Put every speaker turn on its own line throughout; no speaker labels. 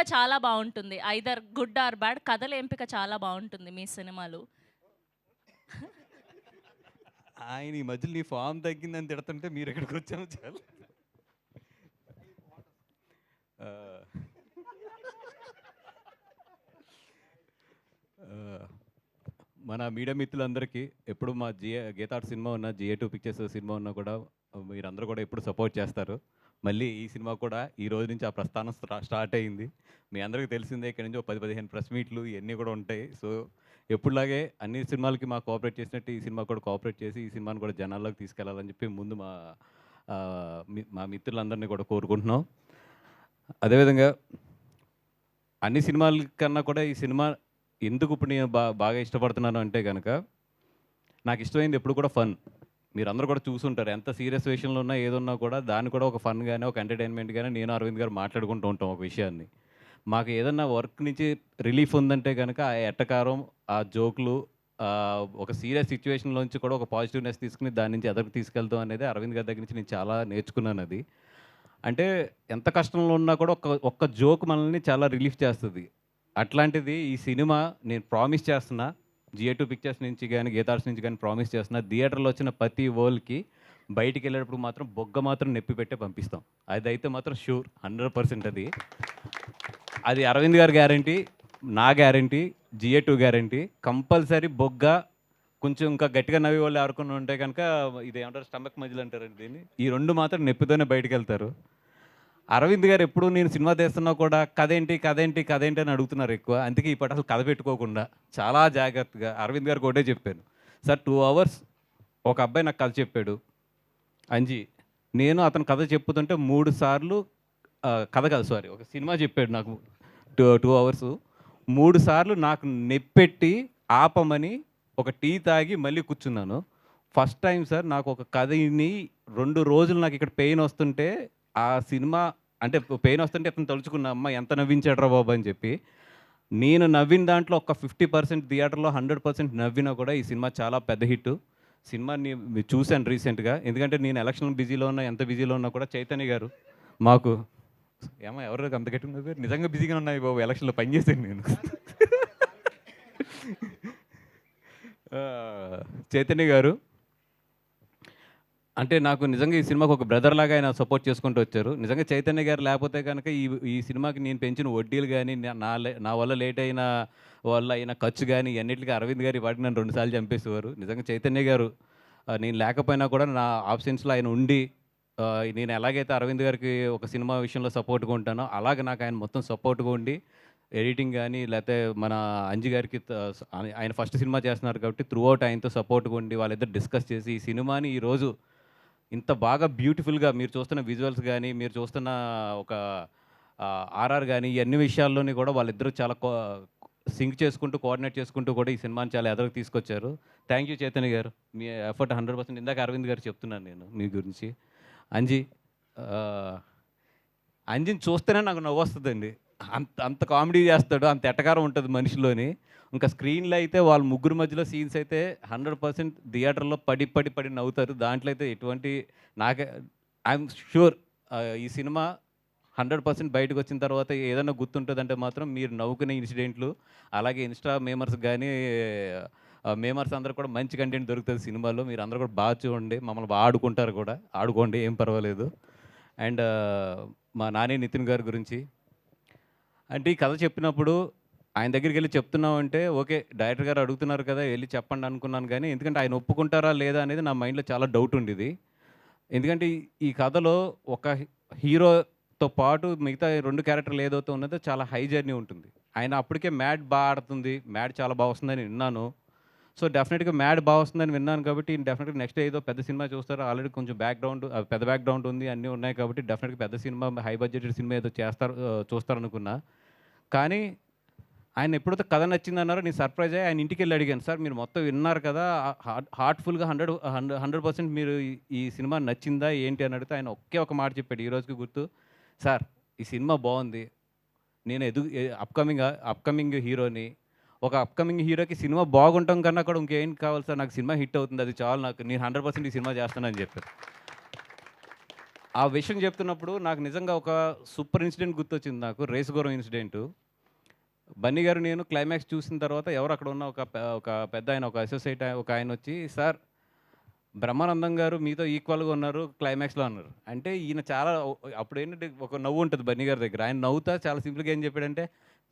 ఎంపిక చాలా బాగుంటుంది. ఐదర్ గుడ్ ఆర్ బ్యాడ్ కథల ఎంపిక చాలా బాగుంటుంది మీ సినిమాలు.
ఆయన ఈ మధ్యలో నీ ఫామ్ తగ్గిందని తిడుతుంటే మీరు ఇక్కడికి వచ్చాము చాలా. మన మీడియా మిత్రులందరికీ ఎప్పుడు మా జిఏ గీతాట్ సినిమా ఉన్నా జిఏ టూ పిక్చర్స్ సినిమా ఉన్నా కూడా మీరందరూ కూడా ఎప్పుడు సపోర్ట్ చేస్తారు. మళ్ళీ ఈ సినిమా కూడా ఈ రోజు నుంచి ఆ ప్రస్థానం స్టార్ట్ అయింది. మీ అందరికీ తెలిసిందే ఇక్కడ నుంచి ఒక పది పదిహేను ప్రెస్ మీట్లు ఇవన్నీ కూడా ఉంటాయి. సో ఎప్పుడులాగే అన్ని సినిమాలకి మా కోఆపరేట్ చేసినట్టు ఈ సినిమా కూడా కోఆపరేట్ చేసి ఈ సినిమాని కూడా జనాల్లోకి తీసుకెళ్ళాలని చెప్పి ముందు మా మా మిత్రులందరినీ కూడా కోరుకుంటున్నాం. అదేవిధంగా అన్ని సినిమాల కన్నా కూడా ఈ సినిమా ఎందుకు ఇప్పుడు నేను బా బాగా ఇష్టపడుతున్నాను అంటే కనుక నాకు ఇష్టమైంది ఎప్పుడు కూడా ఫన్. మీరు అందరూ కూడా చూసుంటారు. ఎంత సీరియస్ విషయంలో ఉన్నా ఏదున్నా కూడా దాన్ని కూడా ఒక ఫన్ కానీ ఒక ఎంటర్టైన్మెంట్ కానీ నేను అరవింద్ గారు మాట్లాడుకుంటూ ఉంటాం ఒక విషయాన్ని. మాకు ఏదన్నా వర్క్ నుంచి రిలీఫ్ ఉందంటే కనుక ఆ ఎట్టకారం ఆ జోకులు ఒక సీరియస్ సిచ్యువేషన్లోంచి కూడా ఒక పాజిటివ్నెస్ తీసుకుని దాని నుంచి ఎదరికి తీసుకెళ్తాం అనేది అరవింద్ గారి దగ్గర నుంచి నేను చాలా నేర్చుకున్నాను అది. అంటే ఎంత కష్టంలో ఉన్నా కూడా ఒక ఒక్క జోక్ మనల్ని చాలా రిలీఫ్ చేస్తుంది. అట్లాంటిది ఈ సినిమా నేను ప్రామిస్ చేస్తున్నా. జిఏ టూ పిక్చర్స్ నుంచి కానీ గీతార్స్ నుంచి కానీ ప్రామిస్ చేస్తున్నా. థియేటర్లో వచ్చిన ప్రతి వరల్డ్కి బయటికి వెళ్ళేటప్పుడు మాత్రం బొగ్గ మాత్రం నొప్పి పెట్టే పంపిస్తాం. అది అయితే మాత్రం షూర్ హండ్రెడ్ పర్సెంట్ అది. అది అరవింద్ గారి గ్యారంటీ నా guarantee GA two guarantee. Compulsory బొగ్గ కొంచెం ఇంకా గట్టిగా నవ్వి వాళ్ళు ఆడుకుని ఉంటే కనుక ఇది ఏమంటారు స్టమక్ మధ్యలో అంటారండి దీన్ని. ఈ రెండు మాత్రం నొప్పితోనే బయటికి వెళ్తారు. అరవింద్ గారు ఎప్పుడు నేను సినిమా తీస్తున్నా కూడా కథ ఏంటి కథ ఏంటి కథ ఏంటి అని అడుగుతున్నారు ఎక్కువ. అందుకే ఈ అసలు కథ పెట్టుకోకుండా చాలా జాగ్రత్తగా అరవింద్ గారికి ఒకటే చెప్పాను. సార్ టూ అవర్స్ ఒక అబ్బాయి నాకు కథ చెప్పాడు. అంజీ నేను అతను కథ చెప్పుతుంటే మూడు సార్లు కథ కాదు సారీ ఒక సినిమా చెప్పాడు నాకు టూ టూ అవర్స్ మూడు సార్లు నాకు నెప్పెట్టి ఆపమని ఒక టీ తాగి మళ్ళీ కూర్చున్నాను. ఫస్ట్ టైం సార్ నాకు ఒక కథని రెండు రోజులు నాకు ఇక్కడ పెయిన్ వస్తుంటే ఆ సినిమా అంటే పెయిన్ వస్తుంటే అతను తలుచుకున్నా అమ్మ ఎంత నవ్వించాడ్రా బాబు? అని చెప్పి నేను నవ్విన దాంట్లో ఒక ఫిఫ్టీ పర్సెంట్ థియేటర్లో హండ్రెడ్ పర్సెంట్ నవ్వినా కూడా ఈ సినిమా చాలా పెద్ద హిట్ సినిమాని చూశాను రీసెంట్గా. ఎందుకంటే నేను ఎలక్షన్ బిజీలో ఉన్నా ఎంత బిజీలో ఉన్నా కూడా చైతన్య గారు మాకు ఏమో ఎవరు అంత గట్టి ఉన్నారు నిజంగా బిజీగా ఉన్నాయి బాబు ఎలక్షన్లో పనిచేసాను నేను. చైతన్య గారు అంటే నాకు నిజంగా ఈ సినిమాకి ఒక బ్రదర్ లాగా ఆయన సపోర్ట్ చేసుకుంటూ వచ్చారు. నిజంగా చైతన్య గారు లేకపోతే కనుక ఈ ఈ సినిమాకి నేను పెంచిన వడ్డీలు కానీ నా లే- నా వల్ల లేట్ అయిన వల్ల అయిన ఖర్చు కానీ అన్నిటికీ అరవింద్ గారి వాటికి నన్ను రెండుసార్లు చంపేసేవారు. నిజంగా చైతన్య గారు నేను లేకపోయినా కూడా నా ఆప్షన్స్లో ఆయన ఉండి నేను ఎలాగైతే అరవింద్ గారికి ఒక సినిమా విషయంలో సపోర్ట్గా ఉంటానో అలాగే నాకు ఆయన మొత్తం సపోర్ట్గా ఉండి ఎడిటింగ్ కానీ లేకపోతే మన అంజి గారికి ఆయన- ఆయన ఫస్ట్ సినిమా చేస్తున్నారు కాబట్టి త్రూ అవుట్ ఆయనతో సపోర్ట్గా ఉండి వాళ్ళిద్దరు డిస్కస్ చేసి ఈ సినిమాని ఈరోజు ఇంత బాగా బ్యూటిఫుల్గా మీరు చూస్తున్న విజువల్స్ కానీ మీరు చూస్తున్న ఒక ఆర్ఆర్ కానీ అన్ని విషయాల్లోని కూడా వాళ్ళిద్దరూ చాలా సింక్ చేసుకుంటూ కోఆర్డినేట్ చేసుకుంటూ కూడా ఈ సినిమాని చాలా ఎదరకు తీసుకొచ్చారు. థ్యాంక్ యూ చైతన్య గారు. మీ ఎఫర్ట్ హండ్రెడ్ పర్సెంట్. ఇందాక అరవింద్ గారు చెప్తున్నాను నేను మీ గురించి. అంజీ అంజిని చూస్తేనే నాకు నవ్వు వస్తుందండి అంత అంత కామెడీ చేస్తాడు అంత ఎటకారం ఉంటుంది మనిషిలోని. ఇంకా స్క్రీన్లో అయితే వాళ్ళ ముగ్గురు మధ్యలో సీన్స్ అయితే హండ్రెడ్ పర్సెంట్ థియేటర్లో పడి పడి పడి నవ్వుతారు. దాంట్లో అయితే ఎటువంటి నాకే ఐఎమ్ షూర్ ఈ సినిమా హండ్రెడ్ పర్సెంట్ బయటకు వచ్చిన తర్వాత ఏదైనా గుర్తుంటుందంటే మాత్రం మీరు నవ్వుకునే ఇన్సిడెంట్లు అలాగే ఇన్స్టా మేమర్స్ కానీ మేమర్స్ అందరూ కూడా మంచి కంటెంట్ దొరుకుతుంది సినిమాలో మీరు అందరూ కూడా బాగా చూడండి. మమ్మల్ని బాగా ఆడుకుంటారు కూడా. ఆడుకోండి ఏం పర్వాలేదు. అండ్ మా నాని నితిన్ గారి గురించి అంటే ఈ కథ చెప్పినప్పుడు ఆయన దగ్గరికి వెళ్ళి చెప్తున్నామంటే ఓకే డైరెక్టర్ గారు అడుగుతున్నారు కదా వెళ్ళి చెప్పండి అనుకున్నాను కానీ ఎందుకంటే ఆయన ఒప్పుకుంటారా లేదా అనేది నా మైండ్లో చాలా డౌట్ ఉండేది. ఎందుకంటే ఈ- కథలో ఒక హీరోతో పాటు మిగతా రెండు క్యారెక్టర్లు ఏదైతే ఉన్నదో చాలా హై జర్నీ ఉంటుంది. ఆయన అప్పటికే మ్యాడ్ బాగా ఆడుతుంది మ్యాడ్ చాలా బాగా వస్తుందని విన్నాను. సో డెఫినెట్గా మ్యాడ్ బాగా వస్తుందని విన్నాను కాబట్టి డెఫినెట్గా నెక్స్ట్ ఏదో పెద్ద సినిమా చూస్తారు ఆల్రెడీ కొంచెం బ్యాక్గ్రౌండ్ పెద్ద బ్యాక్గ్రౌండ్ ఉంది అన్నీ ఉన్నాయి కాబట్టి డెఫినెట్గా పెద్ద సినిమా హై బడ్జెటెడ్ సినిమా ఏదో చేస్తారు చూస్తారనుకున్నా. కానీ ఆయన ఎప్పుడైతే కథ నచ్చిందన్నారో నేను సర్ప్రైజ్ అయ్యి ఆయన ఇంటికి వెళ్ళి అడిగాను సార్ మీరు మొత్తం విన్నారు కదా హార్ట్ హార్ట్ఫుల్గా హండ్రెడ్ హండ్రెడ్ హండ్రెడ్ పర్సెంట్ మీరు ఈ- ఈ సినిమా నచ్చిందా ఏంటి? అని అడిగితే ఆయన ఒకే ఒక మాట చెప్పాడు ఈ రోజుకి గుర్తు సార్ ఈ సినిమా బాగుంది. నేను ఎదు అప్కమింగ్ అప్కమింగ్ హీరోని ఒక అప్కమింగ్ హీరోకి సినిమా బాగుంటాం కన్నా కూడా ఇంకేం కావాలి సార్? నాకు సినిమా హిట్ అవుతుంది అది చాలు నాకు. నేను హండ్రెడ్ పర్సెంట్ ఈ సినిమా చేస్తానని చెప్పారు. ఆ విషయం చెప్తున్నప్పుడు నాకు నిజంగా ఒక సూపర్ ఇన్సిడెంట్ గుర్తొచ్చింది నాకు రేస్ గౌరవం ఇన్సిడెంట్. బన్నీ గారు నేను క్లైమాక్స్ చూసిన తర్వాత ఎవరు అక్కడ ఉన్న ఒక ఒక పెద్ద ఆయన ఒక అసోసియేట్ ఒక ఆయన వచ్చి సార్ బ్రహ్మానందం గారు మీతో ఈక్వల్గా ఉన్నారు క్లైమాక్స్లో అన్నారు. అంటే ఈయన చాలా అప్పుడు ఏంటంటే ఒక నవ్వు ఉంటుంది బన్నీ గారి దగ్గర. ఆయన నవ్వుతా చాలా సింపుల్గా ఏం చెప్పాడంటే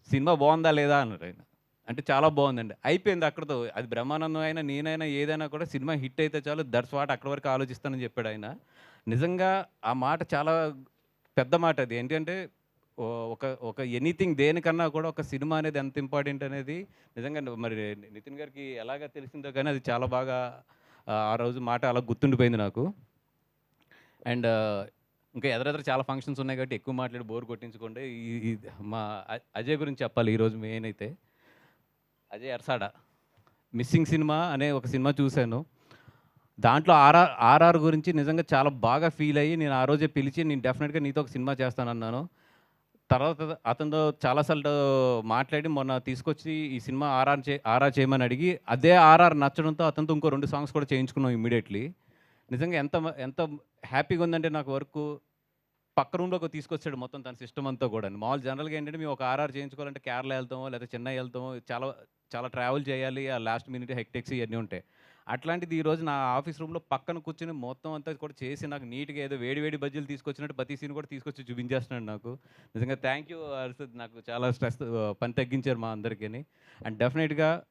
సినిమా బాగుందా లేదా? అన్నారు ఆయన. అంటే చాలా బాగుందండి. అయిపోయింది అక్కడతో. అది బ్రహ్మానందం అయినా నేనైనా ఏదైనా కూడా సినిమా హిట్ అయితే చాలు దట్స్ వాట్ అక్కడ వరకు ఆలోచిస్తానని చెప్పాడు ఆయన. నిజంగా ఆ మాట చాలా పెద్ద మాట అది. ఏంటంటే ఒక ఒక ఎనీథింగ్ దేనికన్నా కూడా ఒక సినిమా అనేది ఎంత ఇంపార్టెంట్ అనేది నిజంగా మరి నితిన్ గారికి ఎలాగ తెలిసిందో కానీ అది చాలా బాగా ఆ, రోజు మాట అలా గుర్తుండిపోయింది నాకు. అండ్ ఇంకా ఎదరెదర చాలా ఫంక్షన్స్ ఉన్నాయి కాబట్టి ఎక్కువ మాట్లాడి బోర్ కొట్టించుకోండి. ఈ- మా అజయ్ గురించి చెప్పాలి ఈరోజు మెయిన్ అయితే. అజయ్ ఎర్సాడ మిస్సింగ్ సినిమా అనే ఒక సినిమా చూశాను. దాంట్లో ఆర్ఆర్ ఆర్ఆర్ గురించి నిజంగా చాలా బాగా ఫీల్ అయ్యి నేను ఆ రోజే పిలిచి నేను డెఫినెట్గా నీతో ఒక సినిమా చేస్తానన్నాను తర్వాత అతనితో చాలాసార్లు మాట్లాడి మొన్న తీసుకొచ్చి ఈ సినిమా ఆర్ఆర్ చే ఆర్ఆర్ చేయమని అడిగి అదే ఆర్ఆర్ నచ్చడంతో అతనితో ఇంకో రెండు సాంగ్స్ కూడా చేయించుకున్నాం ఇమ్మీడియట్లీ. నిజంగా ఎంత ఎంత హ్యాపీగా ఉందంటే నాకు వర్క్ పక్క రూమ్లోకి తీసుకొచ్చాడు మొత్తం తన సిస్టమ్ అంతా కూడా మామూలు జనరల్గా ఏంటంటే మేము ఒక ఆర్ఆర్ చేయించుకోవాలంటే కేరళ వెళ్తామో లేదా చెన్నై వెళ్తామో చాలా చాలా ట్రావెల్ చేయాలి ఆ లాస్ట్ మినిట్ హెక్టెక్స్ ఇవన్నీ ఉంటాయి. అట్లాంటిది ఈ రోజు నా ఆఫీస్ రూమ్లో పక్కన కూర్చుని మొత్తం అంతా కూడా చేసి నాకు నీట్గా ఏదో వేడి వేడి బజ్జీలు తీసుకొచ్చినట్టు ప్రతి సీన్ కూడా తీసుకొచ్చి చూపించేస్తున్నాడు నాకు. నిజంగా థ్యాంక్ యూ అర్షద్ నాకు చాలా స్ట్రెస్ పని తగ్గించారు మా అందరికీ అండ్ డెఫినెట్గా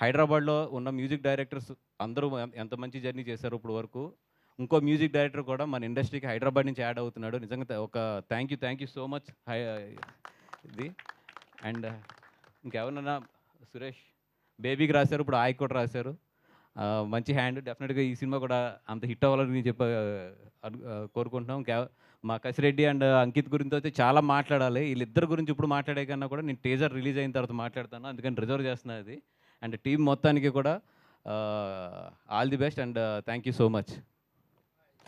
హైదరాబాద్లో ఉన్న మ్యూజిక్ డైరెక్టర్స్ అందరూ ఎంత మంచి జర్నీ చేశారు ఇప్పుడు వరకు. ఇంకో మ్యూజిక్ డైరెక్టర్ కూడా మన ఇండస్ట్రీకి హైదరాబాద్ నుంచి యాడ్ అవుతున్నాడు. నిజంగా ఒక thank you thank you so much high ఇది. అండ్ ఇంకెవరన్నా సురేష్ బేబీకి రాశారు ఇప్పుడు ఆయ్ కూడా రాశారు. మంచి హ్యాండ్ డెఫినెట్గా ఈ సినిమా కూడా అంత హిట్ అవ్వాలని చెప్ప అను- ఆ, కోరుకుంటున్నాం. మా కసిరెడ్డి అండ్ అంకిత్ గురించి అయితే చాలా మాట్లాడాలి. వీళ్ళిద్దరి గురించి ఇప్పుడు మాట్లాడే కన్నా కూడా నేను టీజర్ రిలీజ్ అయిన తర్వాత మాట్లాడతాను. అందుకని రిజర్వ్ చేస్తున్నా అది. అండ్ టీం మొత్తానికి కూడా all the best and thank you so much.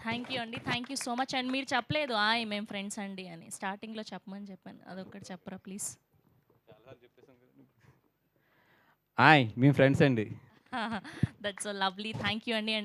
Thank you అండి. Thank you so much. And మీరు చెప్పలేదు ఆయ్ మేము ఫ్రెండ్స్ అండి అని. స్టార్టింగ్లో చెప్పమని చెప్పాను. అదొక్కటి చెప్పరా ప్లీజ్?
ఆయ్ మీ ఫ్రెండ్స్ అండి.
That's so lovely thank you అండి అండ్